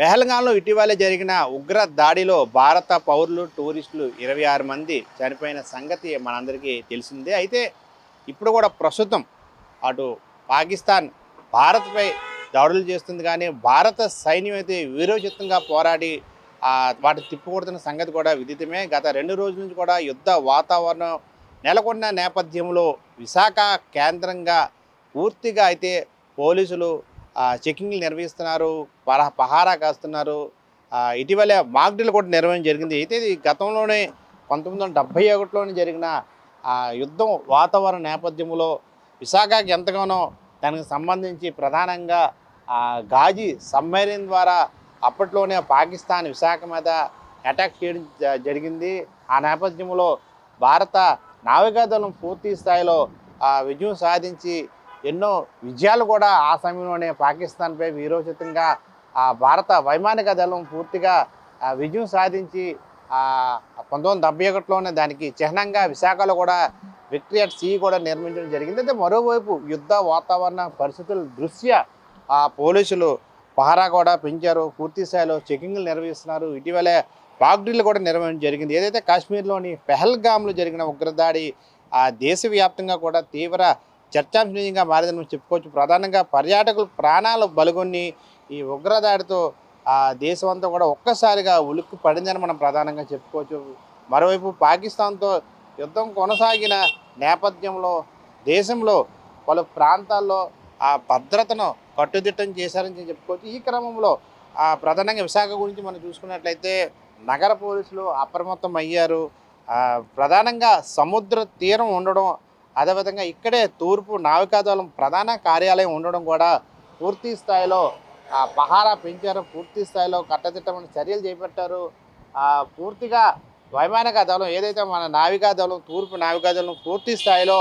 పెహల్గాంలో ఇటీవల జరిగిన ఉగ్ర దాడిలో భారత పౌరులు టూరిస్టులు ఇరవై ఆరు మంది చనిపోయిన సంగతి మనందరికీ తెలిసిందే. అయితే ఇప్పుడు కూడా ప్రస్తుతం అటు పాకిస్తాన్ భారత్పై దాడులు చేస్తుంది కానీ భారత సైన్యం అయితే వీరోచితంగా పోరాడి వాటి తిప్పికొడుతున్న సంగతి కూడా విదితమే. గత రెండు రోజుల నుంచి కూడా యుద్ధ వాతావరణం నెలకొన్న నేపథ్యంలో విశాఖ కేంద్రంగా పూర్తిగా అయితే పోలీసులు చెకింగ్లు నిర్వహిస్తున్నారు పరా పహారా కాస్తున్నారు. ఇటీవలే ఇటీవల కూడా నిర్వహణ జరిగింది. అయితే ఇది గతంలోనే పంతొమ్మిది వందల డెబ్భై ఒకటిలోనే జరిగిన ఆ యుద్ధం వాతావరణ నేపథ్యంలో విశాఖకి ఎంతగానో దానికి సంబంధించి ప్రధానంగా గాజీ సబ్మెరీన్ ద్వారా అప్పట్లోనే పాకిస్తాన్ విశాఖ మీద అటాక్ చేయడం జ- జరిగింది. ఆ నేపథ్యంలో భారత నావికాదళం పూర్తి స్థాయిలో ఆ, విజయం సాధించి ఎన్నో విజయాలు కూడా ఆ సమయంలోనే పాకిస్తాన్పై వీరోచితంగా ఆ భారత వైమానిక దళం పూర్తిగా విజయం సాధించి పంతొమ్మిది డెబ్బై ఒకటిలోనే దానికి చిహ్నంగా విశాఖలో కూడా విక్టరీ అట్ సీ కూడా నిర్మించడం జరిగింది. అయితే మరోవైపు యుద్ధ వాతావరణ పరిస్థితుల దృష్ట్యా ఆ పోలీసులు పహారా కూడా పెంచారు పూర్తి స్థాయిలో చెకింగ్లు నిర్వహిస్తున్నారు. ఇటీవలే పాక్డ్రిల్ కూడా నిర్వహించడం జరిగింది. ఏదైతే కాశ్మీర్లోని పెహల్గామ్లో జరిగిన ఉగ్రదాడి ఆ దేశవ్యాప్తంగా కూడా తీవ్ర చర్చాంశనీయంగా మారిందని మనం చెప్పుకోవచ్చు. ప్రధానంగా పర్యాటకులు ప్రాణాలు బలుగొని ఈ ఉగ్రదాడితో ఆ దేశం అంతా కూడా ఒక్కసారిగా ఉలిక్కి పడిందని మనం ప్రధానంగా చెప్పుకోవచ్చు. మరోవైపు పాకిస్తాన్తో యుద్ధం కొనసాగిన నేపథ్యంలో దేశంలో పలు ప్రాంతాల్లో ఆ భద్రతను కట్టుదిట్టం చేశారని చెప్పుకోవచ్చు. ఈ క్రమంలో ఆ ప్రధానంగా విశాఖ గురించి మనం చూసుకున్నట్లయితే నగర పోలీసులు అప్రమత్తం అయ్యారు ప్రధానంగా సముద్ర తీరం ఉండడం అదేవిధంగా ఇక్కడే తూర్పు నావికాదళం ప్రధాన కార్యాలయం ఉండడం కూడా పూర్తి స్థాయిలో పహారా పెంచారు. పూర్తి స్థాయిలో కట్టదిట్టమైన చర్యలు చేపట్టారు. పూర్తిగా వైమానిక దళం ఏదైతే మన నావికాదళం తూర్పు నావికాదళం పూర్తి స్థాయిలో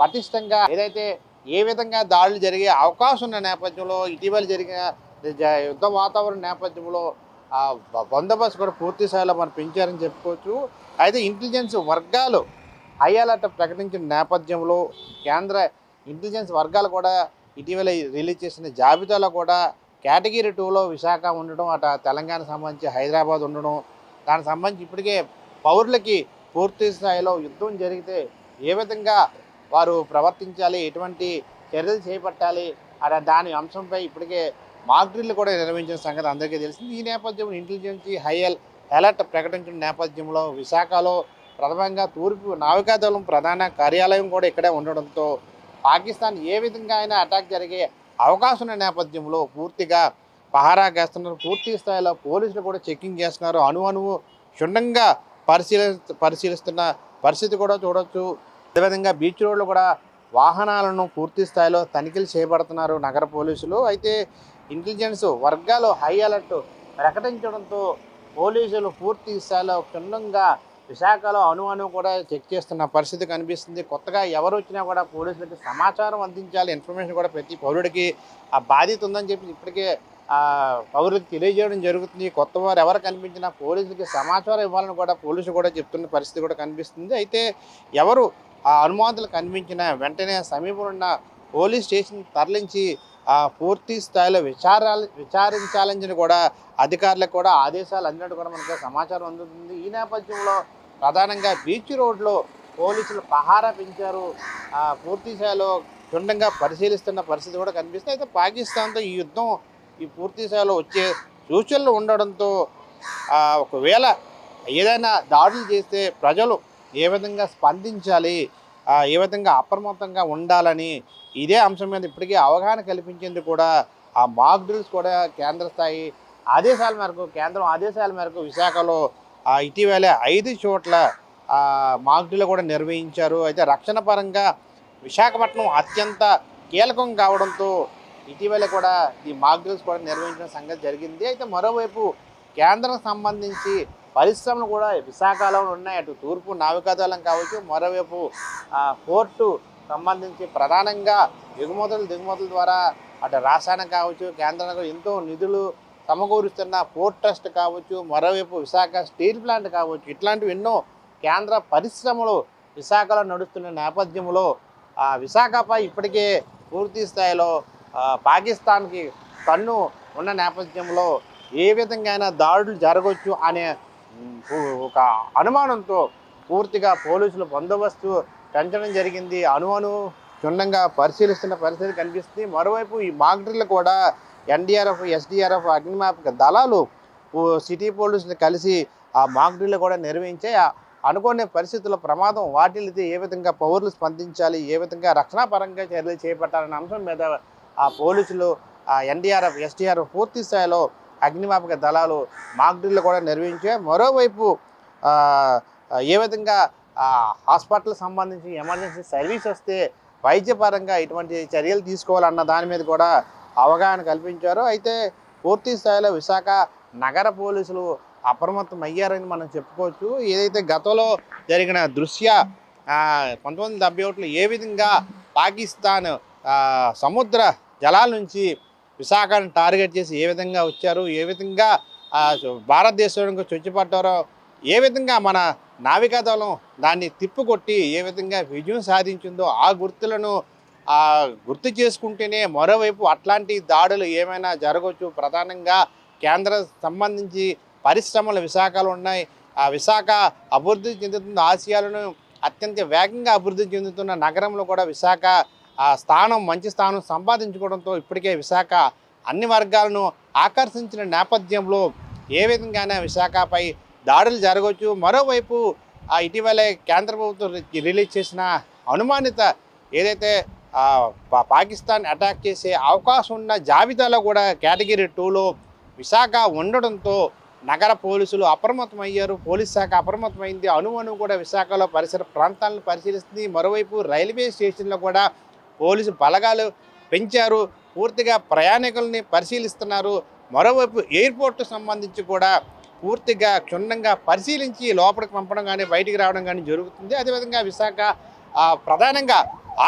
పటిష్టంగా ఏదైతే ఏ విధంగా దాడులు జరిగే అవకాశం ఉన్న నేపథ్యంలో ఇటీవల జరిగిన యుద్ధ వాతావరణ నేపథ్యంలో బందోబస్తు కూడా పూర్తి స్థాయిలో మనం పెంచారని చెప్పుకోవచ్చు. అయితే ఇంటెలిజెన్స్ వర్గాలు హై అలర్ట్ ప్రకటించిన నేపథ్యంలో కేంద్ర ఇంటెలిజెన్స్ వర్గాలు కూడా ఇటీవల రిలీజ్ చేసిన జాబితాలో కూడా కేటగిరీ టూలో విశాఖ ఉండడం అట తెలంగాణ సంబంధించి హైదరాబాద్ ఉండడం దానికి సంబంధించి ఇప్పటికే పౌరులకి పూర్తి స్థాయిలో యుద్ధం జరిగితే ఏ విధంగా వారు ప్రవర్తించాలి ఎటువంటి చర్యలు చేపట్టాలి అట దాని అంశంపై ఇప్పటికే మాక్ డ్రిల్ కూడా నిర్వహించిన సంగతి అందరికీ తెలిసింది. ఈ నేపథ్యంలో ఇంటెలిజెన్స్ హై అలర్ట్ ప్రకటించిన నేపథ్యంలో విశాఖలో ప్రథమంగా తూర్పు నావికాదళం ప్రధాన కార్యాలయం కూడా ఇక్కడే ఉండడంతో పాకిస్తాన్ ఏ విధంగా అయినా అటాక్ జరిగే అవకాశం ఉన్న నేపథ్యంలో పూర్తిగా పహారా వేస్తున్నారు పూర్తి స్థాయిలో పోలీసులు కూడా చెకింగ్ చేస్తున్నారు. అణు అణువు క్షుణ్ణంగా పరిశీలి పరిశీలిస్తున్న పరిస్థితి కూడా చూడొచ్చు. అదేవిధంగా బీచ్ రోడ్లు కూడా వాహనాలను పూర్తి స్థాయిలో తనిఖీలు చేపడుతున్నారు నగర పోలీసులు. అయితే ఇంటెలిజెన్స్ వర్గాలు హై అలర్ట్ ప్రకటించడంతో పోలీసులు పూర్తి స్థాయిలో క్షుణ్ణంగా విశాఖలో అణు అణు కూడా చెక్ చేస్తున్న పరిస్థితి కనిపిస్తుంది. కొత్తగా ఎవరు వచ్చినా కూడా పోలీసులకి సమాచారం అందించాలి ఇన్ఫర్మేషన్ కూడా ప్రతి పౌరుడికి ఆ బాధ్యత ఉందని చెప్పి ఇప్పటికే పౌరులకు తెలియజేయడం జరుగుతుంది. కొత్త వారు ఎవరు కనిపించినా పోలీసులకి సమాచారం ఇవ్వాలని కూడా పోలీసులు కూడా చెప్తున్న పరిస్థితి కూడా కనిపిస్తుంది. అయితే ఎవరు ఆ అనుమానులు కనిపించిన వెంటనే సమీపంలో ఉన్న పోలీస్ స్టేషన్ తరలించి పూర్తి స్థాయిలో విచారాలు విచారించాలని కూడా అధికారులకు కూడా ఆదేశాలు అందినట్టు కూడా మనకు సమాచారం అందుతుంది. ఈ నేపథ్యంలో ప్రధానంగా బీచ్ రోడ్లో పోలీసులు పహారా పెంచారు. పూర్తి స్థాయిలో క్షుణ్ణంగా పరిశీలిస్తున్న పరిస్థితి కూడా కనిపిస్తుంది. అయితే పాకిస్తాన్తో ఈ యుద్ధం ఈ పూర్తి స్థాయిలో వచ్చే సూచనలు ఉండడంతో ఒకవేళ ఏదైనా దాడులు చేస్తే ప్రజలు ఏ విధంగా స్పందించాలి ఏ విధంగా అప్రమత్తంగా ఉండాలని ఇదే అంశం మీద ఇప్పటికే అవగాహన కల్పించేందుకు కూడా ఆ మాక్ డ్రిల్స్ కూడా కేంద్ర స్థాయి ఆదేశాల మేరకు కేంద్రం ఆదేశాల మేరకు విశాఖలో ఇటీవలే ఐదు చోట్ల ఆ, మాక్ డ్రిల్ కూడా నిర్వహించారు. అయితే రక్షణ పరంగా విశాఖపట్నం అత్యంత కీలకం కావడంతో ఇటీవల కూడా ఈ మాక్ డ్రిల్స్ కూడా నిర్వహించిన సంగతి జరిగింది. అయితే మరోవైపు కేంద్రం సంబంధించి పరిశ్రమలు కూడా విశాఖలో ఉన్నాయి. అటు తూర్పు నావికాదళం కావచ్చు మరోవైపు పోర్టు సంబంధించి ప్రధానంగా ఎగుమతులు దిగుమతుల ద్వారా అటు రాష్ట్రానికి కావచ్చు కేంద్రానికి ఎంతో నిధులు సమకూరుస్తున్న పోర్ట్ ట్రస్ట్ కావచ్చు మరోవైపు విశాఖ స్టీల్ ప్లాంట్ కావచ్చు ఇట్లాంటివి ఎన్నో కేంద్ర పరిశ్రమలు విశాఖలో నడుస్తున్న నేపథ్యంలో ఆ విశాఖపై ఇప్పటికే పూర్తి స్థాయిలో పాకిస్తాన్కి కన్ను ఉన్న నేపథ్యంలో ఏ విధంగా దాడులు జరగవచ్చు అనే ఒక అనుమానంతో పూర్తిగా పోలీసులు బందోబస్తు పెంచడం జరిగింది. అనుమాను క్షుణ్ణంగా పరిశీలిస్తున్న పరిస్థితి కనిపిస్తుంది. మరోవైపు ఈ మాగ్డ్రిల్ కూడా ఎన్డీఆర్ఎఫ్ ఎస్డీఆర్ఎఫ్ అగ్నిమాపక దళాలు సిటీ పోలీసులు కలిసి ఆ మాక్ డ్రిల్ కూడా నిర్వహించే ఆ అనుకోని పరిస్థితుల ప్రమాదం వాటిల్లితే ఏ విధంగా పౌరులు స్పందించాలి ఏ విధంగా రక్షణాపరంగా చర్యలు చేపట్టాలనే అంశం మీద ఆ పోలీసులు ఆ ఎన్డీఆర్ఎఫ్ ఎస్డీఆర్ఎఫ్ పూర్తి స్థాయిలో అగ్నిమాపక దళాలు మాక్ డ్రిల్ కూడా నిర్వహించాయి. మరోవైపు ఏ విధంగా హాస్పిటల్ సంబంధించి ఎమర్జెన్సీ సర్వీస్ వస్తే వైద్యపరంగా ఇటువంటి చర్యలు తీసుకోవాలన్న దాని మీద కూడా అవగాహన కల్పించారు. అయితే పూర్తి స్థాయిలో విశాఖ నగర పోలీసులు అప్రమత్తం అయ్యారని మనం చెప్పుకోవచ్చు. ఏదైతే గతంలో జరిగిన దృశ్య పంతొమ్మిది వందల డెబ్బై ఒకటిలో ఏ విధంగా పాకిస్తాన్ సముద్ర జలాల నుంచి విశాఖను టార్గెట్ చేసి ఏ విధంగా వచ్చారు ఏ విధంగా భారతదేశానికి చొచ్చిపట్టారో ఏ విధంగా మన నావికాదళం దాన్ని తిప్పుకొట్టి ఏ విధంగా విజయం సాధించిందో ఆ గుర్తులను గుర్తు చేసుకుంటేనే మరోవైపు అట్లాంటి దాడులు ఏమైనా జరగవచ్చు. ప్రధానంగా కేంద్ర సంబంధించి పరిశ్రమలు విశాఖలో ఉన్నాయి. ఆ విశాఖ అభివృద్ధి చెందుతున్న ఆసియాలను అత్యంత వేగంగా అభివృద్ధి చెందుతున్న నగరంలో కూడా విశాఖ ఆ స్థానం మంచి స్థానం సంపాదించుకోవడంతో ఇప్పటికే విశాఖ అన్ని వర్గాలను ఆకర్షించిన నేపథ్యంలో ఏ విధంగానే విశాఖపై దాడులు జరగవచ్చు. మరోవైపు ఇటీవలే కేంద్ర ప్రభుత్వం రిలీజ్ చేసిన అనుమానిత ఏదైతే పాకిస్తాన్ అటాక్ చేసే అవకాశం ఉన్న జాబితాలో కూడా కేటగిరీ టూలో విశాఖ ఉండడంతో నగర పోలీసులు అప్రమత్తమయ్యారు. పోలీస్ శాఖ అప్రమత్తమైంది. అణువణువు కూడా విశాఖలో పరిసర ప్రాంతాలను పరిశీలిస్తుంది. మరోవైపు రైల్వే స్టేషన్లో కూడా పోలీసు బలగాలు పెంచారు. పూర్తిగా ప్రయాణికుల్ని పరిశీలిస్తున్నారు. మరోవైపు ఎయిర్పోర్టు సంబంధించి కూడా పూర్తిగా క్షుణ్ణంగా పరిశీలించి లోపలికి పంపడం కానీ బయటికి రావడం కానీ జరుగుతుంది. అదేవిధంగా విశాఖ ప్రధానంగా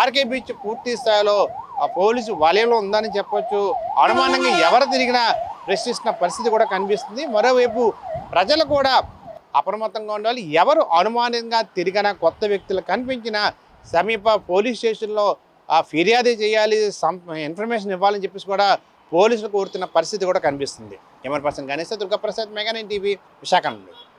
ఆర్కే బీచ్ పూర్తి స్థాయిలో ఆ పోలీసు వలయంలో ఉందని చెప్పొచ్చు. అనుమానంగా ఎవరు తిరిగినా ప్రశ్నిస్తున్న పరిస్థితి కూడా కనిపిస్తుంది. మరోవైపు ప్రజలు కూడా అప్రమత్తంగా ఉండాలి. ఎవరు అనుమానంగా తిరిగిన కొత్త వ్యక్తులు కనిపించినా సమీప పోలీస్ స్టేషన్లో ఆ ఫిర్యాదు చేయాలి ఇన్ఫర్మేషన్ ఇవ్వాలని చెప్పేసి కూడా పోలీసులు కోరుతున్న పరిస్థితి కూడా కనిపిస్తుంది. Camera person Ganesh Durgaprasad Meganine TV Visakha నుండి.